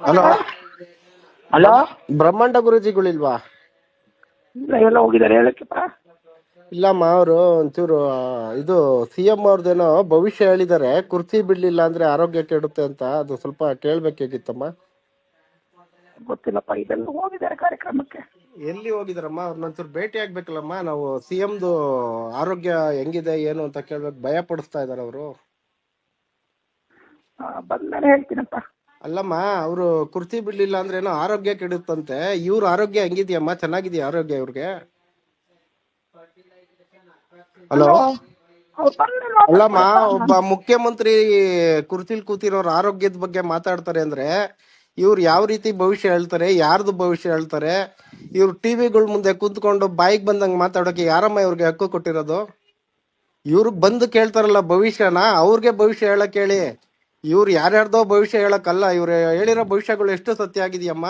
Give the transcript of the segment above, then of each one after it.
Hello? Hello? ಬ್ರಹ್ಮಾಂಡ ಗುರುಜಿಗಳಿಲ್ವಾ? ಇಲ್ಲ ಎಲ್ಲ ಹೋಗಿದ್ದಾರೆ ಹೇಳಕ್ಕೆಪ್ಪ. ಇಲ್ಲಮ್ಮ ಅವರು ಒಂಚೂರು ಇದು ಸಿ ಎಂ ಅವ್ರದ್ದೇನೋ ಭವಿಷ್ಯ ಹೇಳಿದ್ದಾರೆ ಕುರ್ಚಿ ಬಿಡ್ಲಿಲ್ಲ ಅಂದ್ರೆ ಆರೋಗ್ಯ ಕೆಡುತ್ತೆ ಅಂತ ಅದು ಸ್ವಲ್ಪ ಕೇಳ್ಬೇಕಾಗಿತ್ತಮ್ಮ. ಗೊತ್ತಿಲ್ಲಪ್ಪ ಇದೆಲ್ಲ ಹೋಗಿದ್ದಾರೆ ಕಾರ್ಯಕ್ರಮಕ್ಕೆ. ಎಲ್ಲಿ ಹೋಗಿದಾರಮ್ಮ ಅವ್ರನ್ನೊಂಚೂರು ಭೇಟಿ ಆಗ್ಬೇಕಲ್ಲಮ್ಮ ನಾವು ಸಿ ಎಂದು ಆರೋಗ್ಯ ಹೆಂಗಿದೆ ಏನು ಅಂತ ಕೇಳ್ಬೇಕು ಭಯ ಪಡಿಸ್ತಾ ಇದಾರೆ ಅವರು. ಬಂದ್ಮೇಲೆ ಹೇಳ್ತೀನಪ್ಪ. ಅಲ್ಲಮ್ಮ ಅವರು ಕುರ್ತಿ ಬಿಡ್ಲಿಲ್ಲ ಅಂದ್ರೆ ಏನೋ ಆರೋಗ್ಯ ಕೆಡುತ್ತಂತೆ. ಇವ್ರ ಆರೋಗ್ಯ ಹೆಂಗಿದ್ಯಮ್ಮ? ಚೆನ್ನಾಗಿದ್ಯಾ ಆರೋಗ್ಯ ಇವ್ರಿಗೆ? ಹಲೋ? ಅಲ್ಲಮ್ಮ ಒಬ್ಬ ಮುಖ್ಯಮಂತ್ರಿ ಕುರ್ತಿಲ್ ಕೂತಿರೋರ್ ಆರೋಗ್ಯದ ಬಗ್ಗೆ ಮಾತಾಡ್ತಾರೆ ಅಂದ್ರೆ ಇವ್ರು ಯಾವ ರೀತಿ ಭವಿಷ್ಯ ಹೇಳ್ತಾರೆ ಯಾರ್ದು ಭವಿಷ್ಯ ಹೇಳ್ತಾರೆ ಇವ್ರು ಟಿವಿಗಳ ಮುಂದೆ ಕುಂತ್ಕೊಂಡು ಬಾಯಿಗೆ ಬಂದಂಗ ಮಾತಾಡೋಕೆ ಯಾರಮ್ಮ ಇವ್ರಿಗೆ ಹಕ್ಕು ಕೊಟ್ಟಿರೋದು? ಇವ್ರಿಗೆ ಬಂದು ಕೇಳ್ತಾರಲ್ಲ ಭವಿಷ್ಯನ ಅವ್ರಿಗೆ ಭವಿಷ್ಯ ಹೇಳಕ್ ಹೇಳಿ. ಇವ್ರು ಯಾರ್ಯಾರ್ದೋ ಭವಿಷ್ಯ ಹೇಳಕ್ಕಲ್ಲ ಇವ್ರು ಹೇಳಿರೋ ಭವಿಷ್ಯಗಳು ಎಷ್ಟು ಸತ್ಯ ಆಗಿದೆಯಮ್ಮ?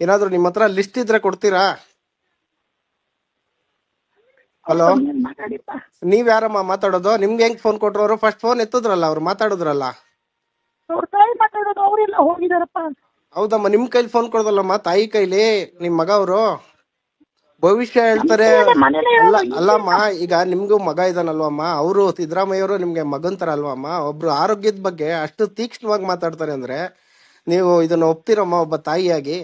ಏನಾದ್ರು ನಿಮ್ಮ ಹತ್ರ ಲಿಸ್ಟ್ ಇದ್ರೆ ಕೊಡ್ತೀರಾ? ಹಲೋ ನೀವ್ ಯಾರಮ್ಮ ಮಾತಾಡೋದು? ನಿಮ್ಗೆ ಹೆಂಗ್ ಫೋನ್ ಕೊಟ್ರು ಅವರು ಫಸ್ಟ್ ಫೋನ್ ಎತ್ತಿದ್ರಲ್ಲ ಅವ್ರು ಮಾತಾಡಿದ್ರಲ್ಲ? ಹೌದಮ್ಮ ನಿಮ್ ಕೈಲಿ ಫೋನ್ ಕೊಡೋದಲ್ಲಮ್ಮ ತಾಯಿ ಕೈಲಿ ನಿಮ್ ಮಗ ಅವರು? ಭವಿಷ್ಯ ಹೇಳ್ತಾರೆ ಅಲ್ಲ ಅಲ್ಲಮ್ಮ ಈಗ ನಿಮ್ಗೂ ಮಗ ಇದಾನಲ್ವಮ್ಮ ಅವರು ಸಿದ್ದರಾಮಯ್ಯವರು ನಿಮ್ಗೆ ಮಗನ್ ತರ ಅಲ್ವಮ್ಮ ಒಬ್ರು ಆರೋಗ್ಯದ ಬಗ್ಗೆ ಅಷ್ಟು ತೀಕ್ಷ್ಣವಾಗಿ ಮಾತಾಡ್ತಾರೆ ಅಂದ್ರೆ ನೀವು ಇದನ್ನ ಒಪ್ತಿರಮ್ಮ ಒಬ್ಬ ತಾಯಿಯಾಗಿ?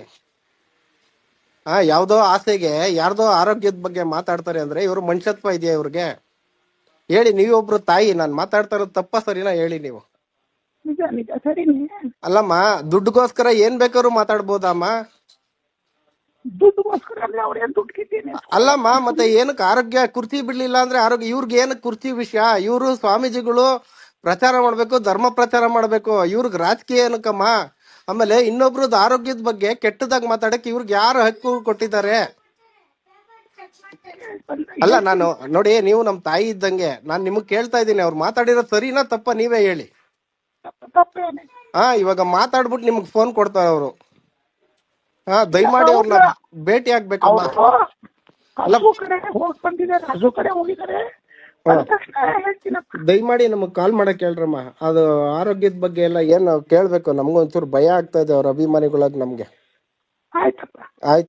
ಆ ಯಾವ್ದೋ ಆಸೆಗೆ ಯಾರ್ದೋ ಆರೋಗ್ಯದ ಬಗ್ಗೆ ಮಾತಾಡ್ತಾರೆ ಅಂದ್ರೆ ಇವ್ರು ಮನುಷ್ಯತ್ವ ಇದೆಯಾ ಇವ್ರಿಗೆ? ಹೇಳಿ ನೀವೊಬ್ರು ತಾಯಿ ನಾನ್ ಮಾತಾಡ್ತಾ ಇರೋದು ತಪ್ಪ ಸರಿನಾ ಹೇಳಿ ನೀವು? ಅಲ್ಲಮ್ಮ ದುಡ್ಡುಗೋಸ್ಕರ ಏನ್ ಬೇಕಾದ್ರೂ ಮಾತಾಡ್ಬೋದಮ್ಮ? ಅವ್ರು ಏನ್ ದುಡ್ಡು ಅಲ್ಲಮ್ಮ ಮತ್ತೆ ಏನಕ್ಕೆ ಆರೋಗ್ಯ ಕುರ್ತಿ ಬಿಡ್ಲಿಲ್ಲ ಅಂದ್ರೆ ಆರೋಗ್ಯ ಇವ್ರಿಗೆ ಏನಕ್ಕೆ ಕುರ್ತಿ ವಿಷಯ? ಇವರು ಸ್ವಾಮೀಜಿಗಳು ಪ್ರಚಾರ ಮಾಡ್ಬೇಕು ಧರ್ಮ ಪ್ರಚಾರ ಮಾಡ್ಬೇಕು. ಇವ್ರಿಗೆ ರಾಜಕೀಯ ಏನಕ್ಕಮ್ಮ? ಆಮೇಲೆ ಇನ್ನೊಬ್ರದ್ದು ಆರೋಗ್ಯದ ಬಗ್ಗೆ ಕೆಟ್ಟದಾಗ ಮಾತಾಡಕ್ಕೆ ಇವ್ರಿಗೆ ಯಾರು ಹಕ್ಕು ಕೊಟ್ಟಿದ್ದಾರೆ? ಅಲ್ಲ ನಾನು ನೋಡಿ ನೀವು ನಮ್ ತಾಯಿ ಇದ್ದಂಗೆ ನಾನು ನಿಮಗ್ ಕೇಳ್ತಾ ಇದ್ದೀನಿ ಅವ್ರು ಮಾತಾಡಿರೋ ಸರಿನಾ ತಪ್ಪ ನೀವೇ ಹೇಳಿ. ಹಾ ಇವಾಗ ಮಾತಾಡ್ಬಿಟ್ಟು ನಿಮ್ಗೆ ಫೋನ್ ಕೊಡ್ತಾರೆ ಅವರು. ಹಾ ದಯಮಾಡಿ ಅವ್ರನ್ನ ಭೇಟಿ ಆಗ್ಬೇಕಮ್ಮ. ಅವರು ಹಸು ಕಡೆ ಹೋಗಿ ಬಂದಿದ್ದಾರೆ ಹಸು ಕಡೆ ಹೋಗಿದ್ದಾರೆ. ಬಂದ ತಕ್ಷಣ ಹೇಳ್ತೀನಪ್ಪ ದಯಮಾಡಿ ನಮಗ್ ಕಾಲ್ ಮಾಡಕ್ ಹೇಳ್ರಮ್ಮ. ಅದು ಆರೋಗ್ಯದ ಬಗ್ಗೆ ಎಲ್ಲ ಏನು ಕೇಳ್ಬೇಕು? ನಮ್ಗೊಂಚೂರು ಭಯ ಆಗ್ತಾ ಇದೆ ಅವ್ರ ಅಭಿಮಾನಿಗಳಾಗಿ ನಮ್ಗೆ. ಆಯ್ತಪ್ಪ. ಆಯ್ತು.